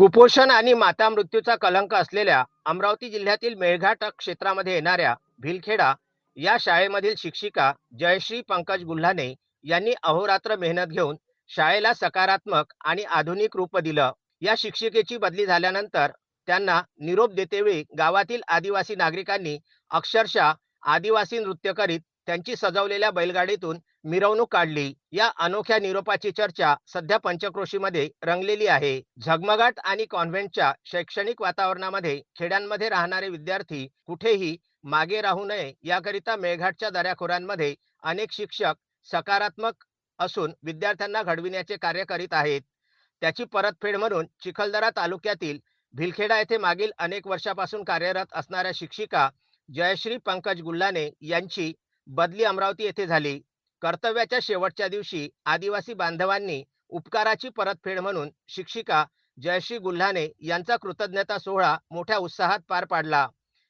कुपोषण आणि माता मृत्यूचा कलंक असलेल्या अमरावती जिल्ह्यातील मेळघाट क्षेत्रामध्ये येणाऱ्या भिलखेडा या शाळेमधील शिक्षिका जयश्री पंकज गुल्हाने यांनी अहोरात्र मेहनत घेऊन शाळेला सकारात्मक आणि आधुनिक रूप दिलं. या शिक्षिकेची बदली झाल्यानंतर त्यांना निरोप देतेवेळी गावातील आदिवासी नागरिकांनी अक्षरशः आदिवासी नृत्य करीत त्यांची सजवलेल्या बैलगाडीतून मिरवणूक काढली. या अनोख्या निरोपाची चर्चा सध्या पंचक्रोशीमध्ये रंगलेली आहे. झगमगाट आणि कॉन्व्हेंटच्या शैक्षणिक वातावरणामध्ये खेड्यांमध्ये राहणारे विद्यार्थी कुठेही मागे राहू नये याकरिता मेळघाटच्या दऱ्याखोऱ्यांमध्ये अनेक शिक्षक सकारात्मक असून विद्यार्थ्यांना घडविण्याचे कार्य करीत आहेत. त्याची परतफेड म्हणून चिखलदरा तालुक्यातील भिलखेडा येथे मागील अनेक वर्षापासून कार्यरत असणाऱ्या शिक्षिका जयश्री पंकज गुल्लाने यांची बदली अमरावती येथे झाली. कर्तव्याच्या शेवटच्या दिवशी आदिवासी बांधवांनी उपकाराची परतफेड म्हणून शिक्षिका जयश्री गुल्हाने यांचा कृतज्ञता सोहळा मोठ्या उत्साहात पार पाडला.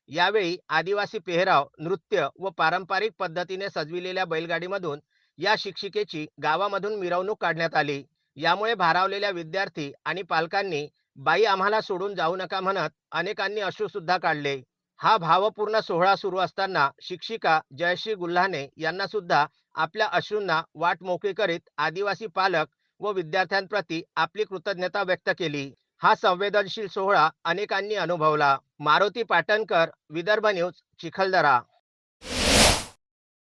यावेळी आदिवासी पेहराव नृत्य व पारंपरिक पद्धतीने सजविलेल्या बैलगाडीमधून या शिक्षिकेची गावामधून मिरवणूक काढण्यात आली. यामुळे भारावलेल्या विद्यार्थी आणि पालकांनी बाई आम्हाला सोडून जाऊ नका म्हणत अनेकांनी अश्रू सुद्धा काढले. हा भावपूर्ण सोहळा सुरू असताना शिक्षिका जयश्री गुल्हाने यांना सुद्धा आपल्या अश्रूंना वाट मोकळी करीत आदिवासी पालक व विद्यार्थ्यांप्रती आपली कृतज्ञता व्यक्त केली. हा संवेदनशील सोहळा अनेकांनी अनुभवला. मारुती पाटणकर विदर्भ न्यूज चिखलदरा.